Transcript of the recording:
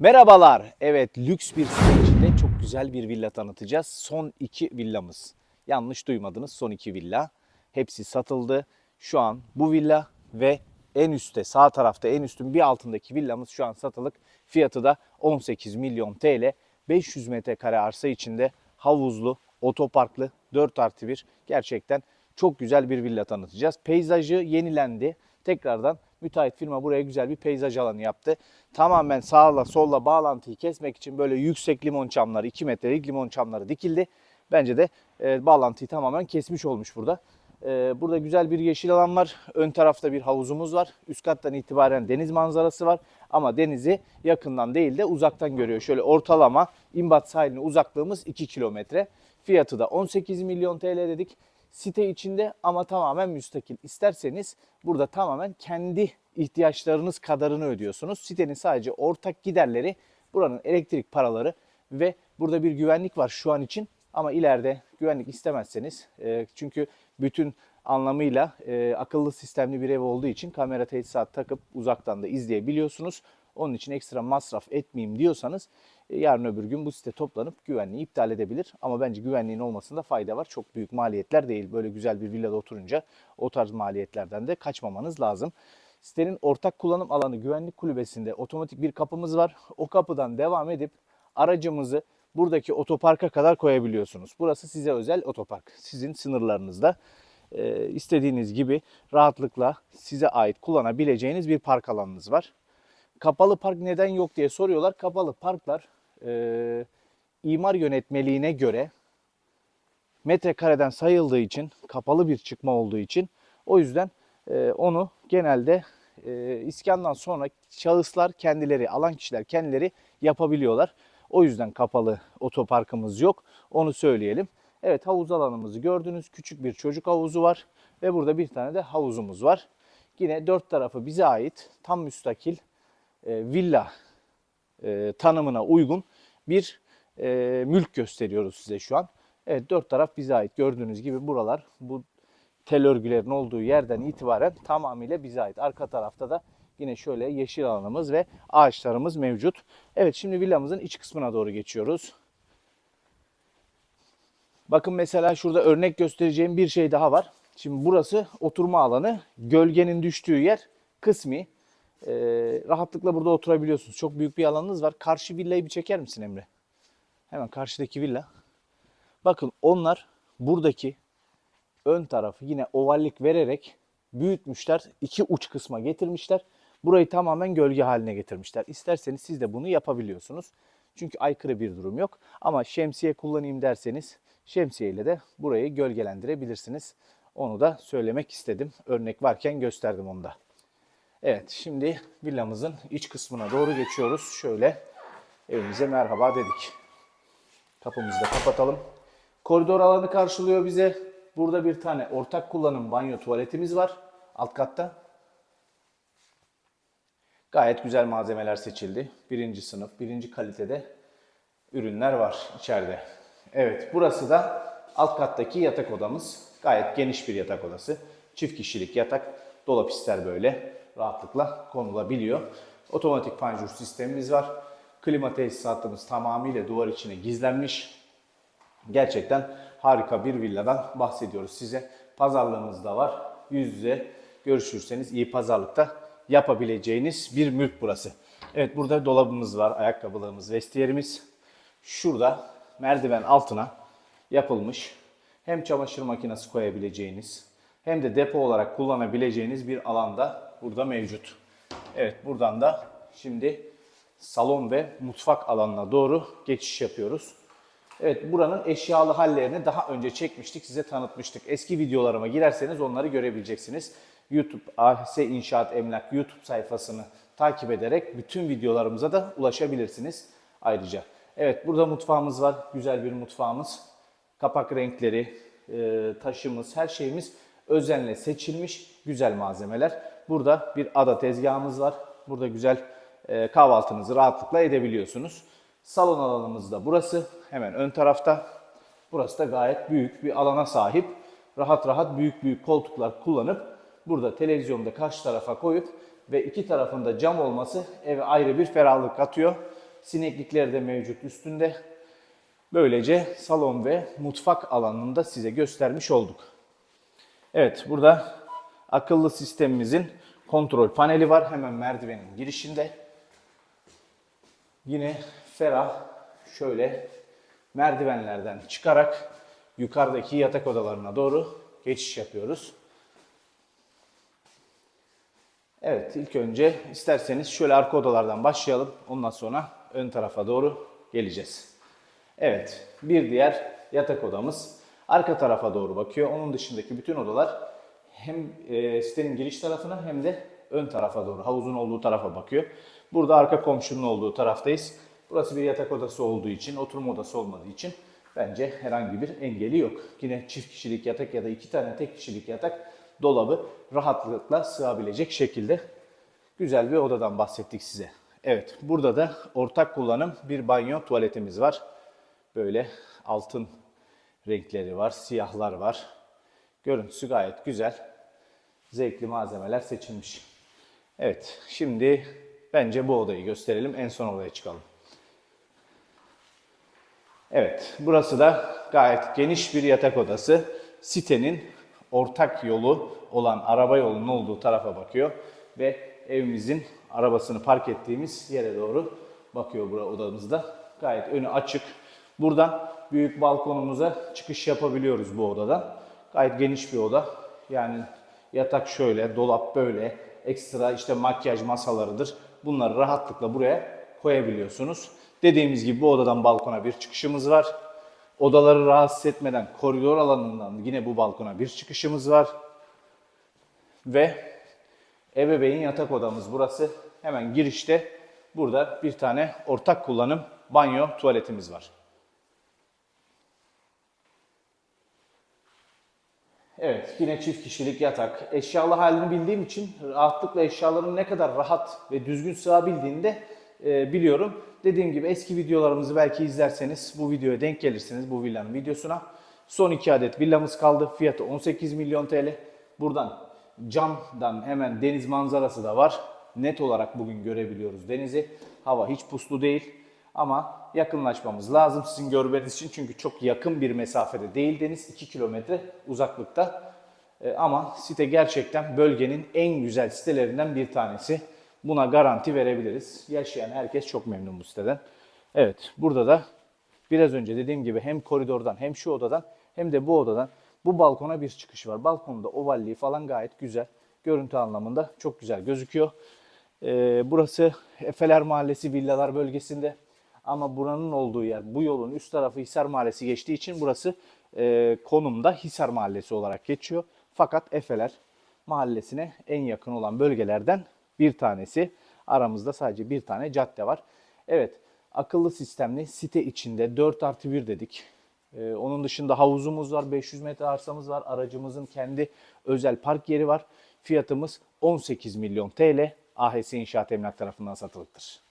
Merhabalar. Evet lüks bir site içinde çok güzel bir villa tanıtacağız. Son iki villamız. Yanlış duymadınız son iki villa. Hepsi satıldı. Şu an bu villa ve en üstte sağ tarafta en üstün bir altındaki villamız şu an satılık. Fiyatı da 18 milyon TL. 500 metrekare arsa içinde havuzlu, otoparklı 4 artı 1 gerçekten çok güzel bir villa tanıtacağız. Peyzajı yenilendi. Tekrardan müteahhit firma buraya güzel bir peyzaj alanı yaptı. Tamamen sağla solla bağlantıyı kesmek için böyle yüksek limon çamları, 2 metrelik limon çamları dikildi. Bence de e, bağlantıyı tamamen kesmiş olmuş burada. E, burada güzel bir yeşil alan var. Ön tarafta bir havuzumuz var. Üst kattan itibaren deniz manzarası var. Ama denizi yakından değil de uzaktan görüyor. Şöyle ortalama İmbat sahiline uzaklığımız 2 kilometre. Fiyatı da 18 milyon TL dedik site içinde ama tamamen müstakil. İsterseniz burada tamamen kendi ihtiyaçlarınız kadarını ödüyorsunuz. Sitenin sadece ortak giderleri, buranın elektrik paraları ve burada bir güvenlik var şu an için. Ama ileride güvenlik istemezseniz e, çünkü bütün anlamıyla e, akıllı sistemli bir ev olduğu için kamera tesisat takıp uzaktan da izleyebiliyorsunuz. Onun için ekstra masraf etmeyeyim diyorsanız yarın öbür gün bu site toplanıp güvenliği iptal edebilir. Ama bence güvenliğin olmasında fayda var. Çok büyük maliyetler değil. Böyle güzel bir villada oturunca o tarz maliyetlerden de kaçmamanız lazım. Sitenin ortak kullanım alanı güvenlik kulübesinde otomatik bir kapımız var. O kapıdan devam edip aracımızı buradaki otoparka kadar koyabiliyorsunuz. Burası size özel otopark. Sizin sınırlarınızda e, istediğiniz gibi rahatlıkla size ait kullanabileceğiniz bir park alanınız var. Kapalı park neden yok diye soruyorlar. Kapalı parklar e, imar yönetmeliğine göre metrekareden sayıldığı için kapalı bir çıkma olduğu için o yüzden e, onu genelde e, iskandan sonra şahıslar kendileri alan kişiler kendileri yapabiliyorlar. O yüzden kapalı otoparkımız yok. Onu söyleyelim. Evet havuz alanımızı gördünüz. Küçük bir çocuk havuzu var ve burada bir tane de havuzumuz var. Yine dört tarafı bize ait tam müstakil e, villa e, tanımına uygun bir e, mülk gösteriyoruz size şu an. Evet dört taraf bize ait. Gördüğünüz gibi buralar bu tel örgülerin olduğu yerden itibaren tamamıyla bize ait. Arka tarafta da yine şöyle yeşil alanımız ve ağaçlarımız mevcut. Evet şimdi villamızın iç kısmına doğru geçiyoruz. Bakın mesela şurada örnek göstereceğim bir şey daha var. Şimdi burası oturma alanı. Gölgenin düştüğü yer kısmi. Ee, rahatlıkla burada oturabiliyorsunuz. Çok büyük bir alanınız var. Karşı villayı bir çeker misin Emre? Hemen karşıdaki villa. Bakın onlar buradaki ön tarafı yine ovallik vererek büyütmüşler. iki uç kısma getirmişler. Burayı tamamen gölge haline getirmişler. İsterseniz siz de bunu yapabiliyorsunuz. Çünkü aykırı bir durum yok. Ama şemsiye kullanayım derseniz şemsiye de burayı gölgelendirebilirsiniz. Onu da söylemek istedim. Örnek varken gösterdim onu da. Evet şimdi villamızın iç kısmına doğru geçiyoruz. Şöyle evimize merhaba dedik. Kapımızı da kapatalım. Koridor alanı karşılıyor bize. Burada bir tane ortak kullanım banyo tuvaletimiz var alt katta. Gayet güzel malzemeler seçildi. Birinci sınıf, birinci kalitede ürünler var içeride. Evet burası da alt kattaki yatak odamız. Gayet geniş bir yatak odası. Çift kişilik yatak. Dolap ister böyle rahatlıkla konulabiliyor. Otomatik panjur sistemimiz var. Klima tesisatımız tamamıyla duvar içine gizlenmiş. Gerçekten harika bir villadan bahsediyoruz size. Pazarlığımız da var. Yüz yüze görüşürseniz iyi pazarlıkta yapabileceğiniz bir mülk burası. Evet burada dolabımız var, ayakkabılığımız, vestiyerimiz. Şurada merdiven altına yapılmış hem çamaşır makinesi koyabileceğiniz hem de depo olarak kullanabileceğiniz bir alanda burada mevcut. Evet buradan da şimdi salon ve mutfak alanına doğru geçiş yapıyoruz. Evet buranın eşyalı hallerini daha önce çekmiştik, size tanıtmıştık. Eski videolarıma girerseniz onları görebileceksiniz. YouTube AHS İnşaat Emlak YouTube sayfasını takip ederek bütün videolarımıza da ulaşabilirsiniz ayrıca. Evet burada mutfağımız var. Güzel bir mutfağımız. Kapak renkleri, e, taşımız, her şeyimiz özenle seçilmiş güzel malzemeler. Burada bir ada tezgahımız var. Burada güzel e, kahvaltınızı rahatlıkla edebiliyorsunuz. Salon alanımız da burası. Hemen ön tarafta. Burası da gayet büyük bir alana sahip. Rahat rahat büyük büyük koltuklar kullanıp burada televizyonda karşı tarafa koyup ve iki tarafında cam olması eve ayrı bir ferahlık katıyor. Sineklikleri de mevcut üstünde. Böylece salon ve mutfak alanını da size göstermiş olduk. Evet burada akıllı sistemimizin kontrol paneli var hemen merdivenin girişinde. Yine ferah şöyle merdivenlerden çıkarak yukarıdaki yatak odalarına doğru geçiş yapıyoruz. Evet ilk önce isterseniz şöyle arka odalardan başlayalım. Ondan sonra ön tarafa doğru geleceğiz. Evet bir diğer yatak odamız arka tarafa doğru bakıyor. Onun dışındaki bütün odalar hem e, sitenin giriş tarafına hem de ön tarafa doğru havuzun olduğu tarafa bakıyor. Burada arka komşunun olduğu taraftayız. Burası bir yatak odası olduğu için, oturma odası olmadığı için bence herhangi bir engeli yok. Yine çift kişilik yatak ya da iki tane tek kişilik yatak dolabı rahatlıkla sığabilecek şekilde güzel bir odadan bahsettik size. Evet, burada da ortak kullanım bir banyo tuvaletimiz var. Böyle altın renkleri var, siyahlar var. Görüntüsü gayet güzel. Zevkli malzemeler seçilmiş. Evet, şimdi bence bu odayı gösterelim. En son odaya çıkalım. Evet, burası da gayet geniş bir yatak odası. Sitenin ortak yolu olan araba yolunun olduğu tarafa bakıyor ve evimizin arabasını park ettiğimiz yere doğru bakıyor burada odamızda. Gayet önü açık. Buradan büyük balkonumuza çıkış yapabiliyoruz bu odadan. Gayet geniş bir oda. Yani yatak şöyle, dolap böyle, ekstra işte makyaj masalarıdır. Bunları rahatlıkla buraya koyabiliyorsunuz. Dediğimiz gibi bu odadan balkona bir çıkışımız var. Odaları rahatsız etmeden koridor alanından yine bu balkona bir çıkışımız var. Ve ebeveyn yatak odamız burası. Hemen girişte burada bir tane ortak kullanım banyo tuvaletimiz var. Evet, yine çift kişilik yatak. Eşyalı halini bildiğim için rahatlıkla eşyaların ne kadar rahat ve düzgün sığabildiğini de e, biliyorum. Dediğim gibi eski videolarımızı belki izlerseniz bu videoya denk gelirsiniz bu villanın videosuna. Son iki adet villamız kaldı. Fiyatı 18 milyon TL. Buradan camdan hemen deniz manzarası da var. Net olarak bugün görebiliyoruz denizi. Hava hiç puslu değil. Ama yakınlaşmamız lazım sizin görmeniz için. Çünkü çok yakın bir mesafede değil deniz. 2 kilometre uzaklıkta. E, ama site gerçekten bölgenin en güzel sitelerinden bir tanesi. Buna garanti verebiliriz. Yaşayan herkes çok memnun bu siteden. Evet burada da biraz önce dediğim gibi hem koridordan hem şu odadan hem de bu odadan bu balkona bir çıkış var. Balkonda ovalliği falan gayet güzel. Görüntü anlamında çok güzel gözüküyor. Ee, burası Efeler Mahallesi Villalar bölgesinde. Ama buranın olduğu yer bu yolun üst tarafı Hisar Mahallesi geçtiği için burası e, konumda Hisar Mahallesi olarak geçiyor. Fakat Efeler Mahallesi'ne en yakın olan bölgelerden bir tanesi. Aramızda sadece bir tane cadde var. Evet akıllı sistemli site içinde 4 artı 1 dedik. Ee, onun dışında havuzumuz var, 500 metre arsamız var, aracımızın kendi özel park yeri var. Fiyatımız 18 milyon TL. AHS İnşaat Emlak tarafından satılıktır.